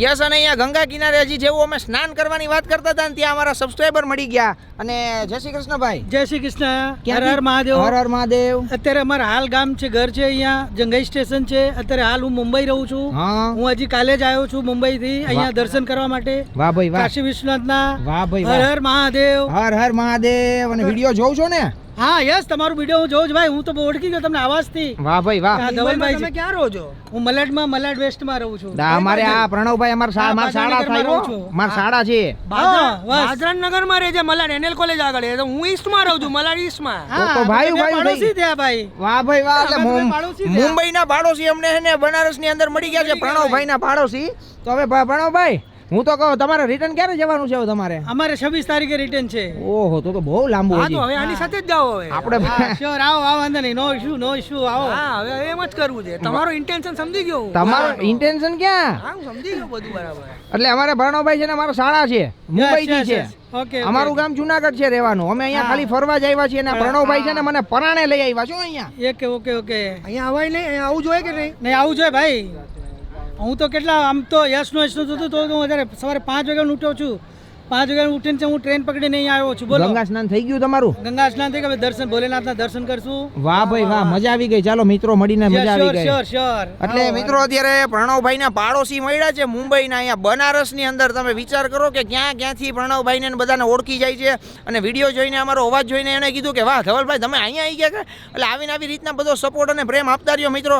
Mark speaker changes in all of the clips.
Speaker 1: Yes અને અહીંયા ગંગા કિનારે હજી જેવું અમે સ્નાન કરવાની વાત કરતા હતા ત્યાં અમારા સબસ્ક્રાઈબર મળી ગયા. અને જય શ્રી કૃષ્ણભાઈ
Speaker 2: જય શ્રી કૃષ્ણ. હર હર મહાદેવ.
Speaker 1: હર હર મહાદેવ.
Speaker 2: અત્યારે અમારા હાલ ગામ છે ઘર છે અહીંયા જંગઈ સ્ટેશન છે. અત્યારે હાલ હું મુંબઈ રહું છું.
Speaker 1: હું.
Speaker 2: હજી કાલે જ આવ્યો છું મુંબઈ થી અહીંયા દર્શન કરવા માટે.
Speaker 1: વાહ ભાઈ
Speaker 2: કાશી વિશ્વનાથ ના
Speaker 1: વાહ ભાઈ
Speaker 2: હર હર મહાદેવ.
Speaker 1: હર હર મહાદેવ. અને વીડિયો જોઉં છો ને?
Speaker 2: હા યસ તમારું વીડિયો હું જોઉં છું ભાઈ. હું તો ઓળખી ગયો તમને આવાજથી.
Speaker 1: વાહ ભાઈ વાહ.
Speaker 2: ધવલભાઈ તમે
Speaker 3: ક્યાં રહો છો?
Speaker 2: હું મલાડમાં મલાડ વેસ્ટમાં રહું છું.
Speaker 1: અમારે આ પ્રણવભાઈ અમાર મારા શાળા થાય
Speaker 2: રહું છું.
Speaker 1: મારા શાળા છે.
Speaker 2: હા, બસ.
Speaker 3: માં રહે છે મલાડ એનએલ કોલેજ આગળ એ તો હું ઈસ્ટમાં રહું છું મલાડ ઈસ્ટમાં
Speaker 1: તો ભાઈ, ભાઈ,
Speaker 2: પાડોશી થયા ભાઈ.
Speaker 1: વાહ ભાઈ વાહ એટલે મુંબઈના પાડોશી અમને હે ને બનારસની અંદર મળી ગયા છે પ્રણવભાઈના પાડોશી. તો હવે પ્રણવભાઈ હું તો કહું તમારે રિટર્ન ક્યારે જવાનું છે તમારે?
Speaker 2: અમારે છવ્વીસ તારીખે રિટર્ન છે.
Speaker 1: ઓહો તો તો બહુ લાંબુ
Speaker 3: હા તો હવે આની સાથે જ જાઓ હવે.
Speaker 1: આપણે
Speaker 2: શ્યોર આવો આવો વાંધો નહીં. નો ઇશ્યુ નો ઇશ્યુ આવો.
Speaker 3: હા હવે એમ જ કરવું છે. તમારો ઇન્ટેન્શન સમજી ગયો હું.
Speaker 1: તમારું ઇન્ટેન્શન ક્યાં?
Speaker 3: હા હું સમજી ગયો બધું બરાબર.
Speaker 1: એટલે અમારે ભરણોભાઈ છે ને અમારો શાળા છે. મુંબઈથી છે. અમારું ગામ જુનાગઢ છે રહેવાનું. અમે અહીંયા ખાલી ફરવા જ આવ્યા છીએ અને આ પ્રણવભાઈ છે ને મને પરાણે લઈ આવ્યા છો અહીંયા.
Speaker 2: ઓકે ઓકે ઓકે
Speaker 3: અહીંયા અવાય નહીં અહીંયા આવું જોઈએ કે નહીં?
Speaker 2: નહીં આવું જોઈએ ભાઈ. હું તો કેટલા, આમ તો યશનો યશનો યશ તો હું અત્યારે સવારે પાંચ વાગે ઉઠ્યો છું. પાંચ વાગે ઉઠીને છે હું ટ્રેન પકડીને નહીં આવ્યો છું બોલો.
Speaker 1: ગંગા સ્નાન થઈ ગયું તમારું?
Speaker 2: ગંગા સ્નાન થઈ ગયું દર્શન ભોલેનાથના દર્શન કરશું.
Speaker 1: વાહ ભાઈ વાહ મજા આવી ગઈ. ચાલો મિત્રો મળીને મજા આવી ગઈ.
Speaker 2: શ્યોર શ્યોર
Speaker 1: એટલે મિત્રો અત્યારે પ્રણવભાઈના પાડોશી મળ્યા છે મુંબઈના. અહીંયા બનારસની અંદર તમે વિચાર કરો કે ક્યાં ક્યાંથી પ્રણવભાઈને ને બધાને ઓળખી જાય છે. અને વીડિયો જોઈને અમારો અવાજ જોઈને એને કીધું કે વાહ ધવલભાઈ તમે અહીંયા આવી ગયા કે? એટલે આવીને આવી રીતના બધો સપોર્ટ અને પ્રેમ આપતા રહ્યો મિત્રો.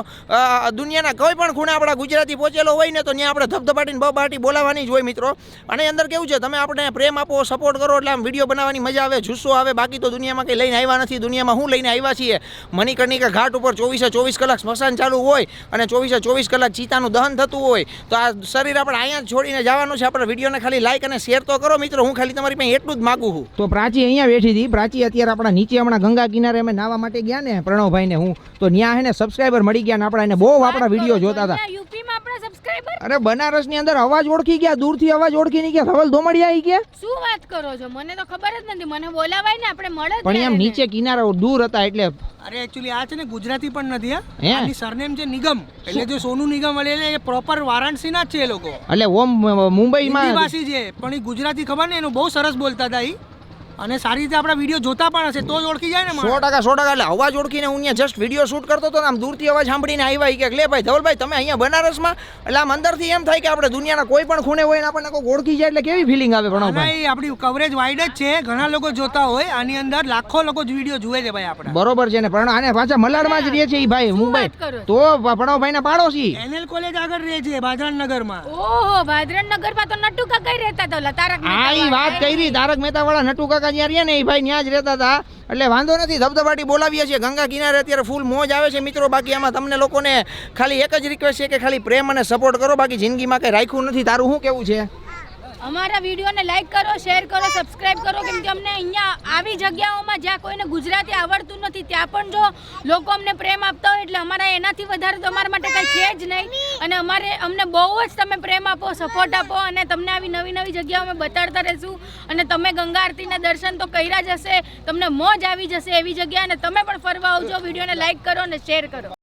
Speaker 1: દુનિયાના કોઈ પણ ખૂણે આપણા ગુજરાતી પહોંચેલો હોય ને તો ત્યાં આપણે ધબધબાટીને બબાટી બોલાવાની જ હોય મિત્રો. અને અંદર કેવું છે તમે આપણે પ્રેમ આપો સપોર્ટ કરો એટલે આમ વીડિયો બનાવવાની મજા આવે જુસ્સો આવે. બાકી તો દુનિયામાં કંઈ લઈને આવ્યા નથી. દુનિયામાં હું લઈને આવ્યા છીએ? મણિકર્ણિકા ઘાટ ઉપર ચોવીસે ચોવીસ કલાક સ્મશાન ચાલુ હોય અને ચોવીસે ચોવીસ કલાક ચિતાનું દહન થતું હોય તો આ શરીર આપણે અહીંયા જ છોડીને જવાનું છે. આપણે વિડીયોને ખાલી લાઈક અને શેર તો કરો. મિત્રો હું ખાલી તમારી પાસે એટલું જ માગું છું. તો પ્રાચી અહીંયા બેઠી હતી. પ્રાચી અત્યારે આપણા નીચે હમણાં ગંગા કિનારે અમે નાવા માટે ગયા ને પ્રણવભાઈને હું. તો ત્યાં હે ને સબસ્ક્રાઈબર મળી ગયા ને આપણા એને બહુ આપણા વીડિયો જોતા હતા.
Speaker 4: યુપીમાં બનારસની
Speaker 1: અરે બનારસની અંદર અવાજ ઓળખી ગયા દૂરથી અવાજ ઓળખી નહીં ગયા ધવલ દોમડિયા આવી ગયા?
Speaker 4: શું વાત કરો છો? મને તો ખબર જ નથી મને બોલાવાય ને આપણે મળે જ
Speaker 1: પણ એમ નીચે કિનારા દૂર હતા એટલે
Speaker 3: અરે એકચ્યુઅલી આ છે ને ગુજરાતી પણ નથી હા? આની સરનેમ છે નિગમ. એટલે જે સોનુ નિગમ એટલે એ પ્રોપર વારાણસીના જ છે એ લોકો.
Speaker 1: એટલે ઓમ મુંબઈમાં
Speaker 3: હિન્દીભાષી છે પણ એ ગુજરાતી ખબર ને એનું બહુ સરસ બોલતા હતા ઈ. અને સારી રીતે આપણા વીડિયો જોતા પણ હશે તો જ ઓળખી જાય ને
Speaker 1: સો. ટકા સો ટકા એટલે અવાજ ઓળખીને હું અહીંયા જસ્ટ વીડિયો શૂટ કરતો હતો આમ દૂરથી અવાજ સાંભળીને આવ્યા કે લે ભાઈ ધવલભાઈ તમે અહીંયા બનારસમાં? એટલે આમ અંદરથી એમ થાય કે આપણે દુનિયાના કોઈ પણ ખૂણે હોય ને આપણને કોઈ ઓળખી જાય એટલે કેવી ફિલિંગ આવે પણ
Speaker 3: ભાઈ આપણી કવરેજ વાઇડ જ છે. ઘણા લોકો જોતા હોય આની અંદર લાખો લોકો વીડિયો જુએ છે ભાઈ આપણે.
Speaker 1: બરોબર છે ને પણ આને પાછા મલાડમાં જ રહે છે એ ભાઈ મુંબઈ. તો પ્રણવભાઈ ના પાડોશી
Speaker 3: એનએલ કોલેજ આગળ રહે છે બાજરાનગરમાં
Speaker 4: ઓહો ભાદરન નગરમાં તો નટુ કાકા રહેતા તો તારક મહેતા
Speaker 1: આ ઈ વાત કરી તારક મહેતા વાળા નટુ કાકા જ્યાં રહ્યા ને એ ભાઈ ત્યાં જ રહેતા હતા. એટલે વાંધો નથી, ધબધબાટી બોલાવીએ છીએ. ગંગા કિનારે અત્યારે ફૂલ મોજ આવે છે મિત્રો. બાકી આમાં તમને લોકોને ખાલી એક જ રિક્વેસ્ટ છે કે ખાલી પ્રેમ અને સપોર્ટ કરો. બાકી જિંદગીમાં કંઈ રાખ્યું નથી. તારું શું કેવું છે?
Speaker 4: અમારા વિડીયોને લાઈક કરો, શેર કરો, સબસ્ક્રાઇબ કરો, કેમ કે અમને અહીંયા આવી જગ્યાઓમાં જ્યાં કોઈને ગુજરાતી આવડતું નથી, ત્યાં પણ જો લોકો અમને પ્રેમ આપતા હોય એટલે અમારા એનાથી વધારે તો અમારા માટે કંઈ છે જ નહીં. અને અમારે, અમને બહુ જ તમે પ્રેમ આપો સપોર્ટ આપો અને તમને આવી નવી નવી જગ્યાઓ અમે બતાડતા રહીશું. અને તમે ગંગા આરતીના દર્શન તો કર્યા જ હશે, તમને મોજ આવી જશે એવી જગ્યા અને તમે પણ ફરવા આવજો. વિડીયોને લાઈક કરો અને શેર કરો.